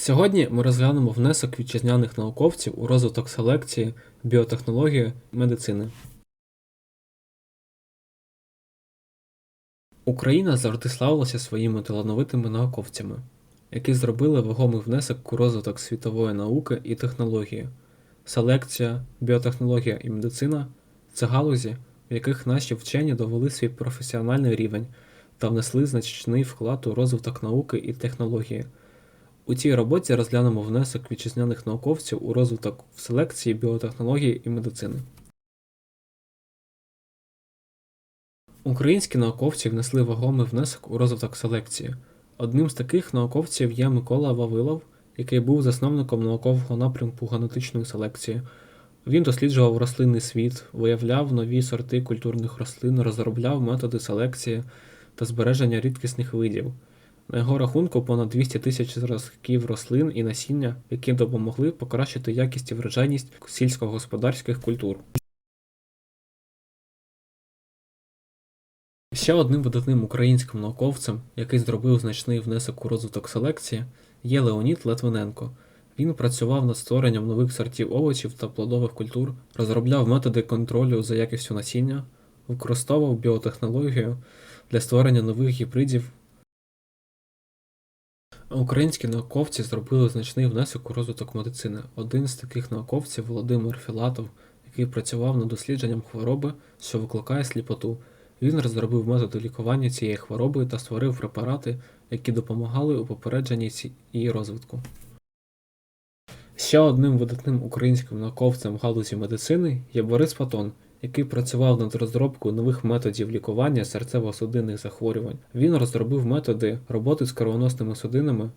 Сьогодні ми розглянемо внесок вітчизняних науковців у розвиток селекції, біотехнології, медицини. Україна завжди славилася своїми талановитими науковцями, які зробили вагомий внесок у розвиток світової науки і технології. Селекція, біотехнологія і медицина це галузі, в яких наші вчені довели свій професіональний рівень та внесли значний вклад у розвиток науки і технології. У цій роботі розглянемо внесок вітчизняних науковців у розвиток в селекції, біотехнології і медицини. Українські науковці внесли вагомий внесок у розвиток селекції. Одним з таких науковців є Микола Вавилов, який був засновником наукового напрямку генетичної селекції. Він досліджував рослинний світ, виявляв нові сорти культурних рослин, розробляв методи селекції та збереження рідкісних видів. На його рахунку понад 200 тисяч зразків рослин і насіння, які допомогли покращити якість і врожайність сільськогосподарських культур. Ще одним видатним українським науковцем, який зробив значний внесок у розвиток селекції, є Леонід Литвиненко. Він працював над створенням нових сортів овочів та плодових культур, розробляв методи контролю за якістю насіння, використовував біотехнологію для створення нових гібридів. Українські науковці зробили значний внесок у розвиток медицини. Один з таких науковців Володимир Філатов, який працював над дослідженням хвороби, що викликає сліпоту. Він розробив методи лікування цієї хвороби та створив препарати, які допомагали у попередженні її розвитку. Ще одним видатним українським науковцем в галузі медицини є Борис Патон, який працював над розробкою нових методів лікування серцево-судинних захворювань. Він розробив методи роботи з кровоносними судинами,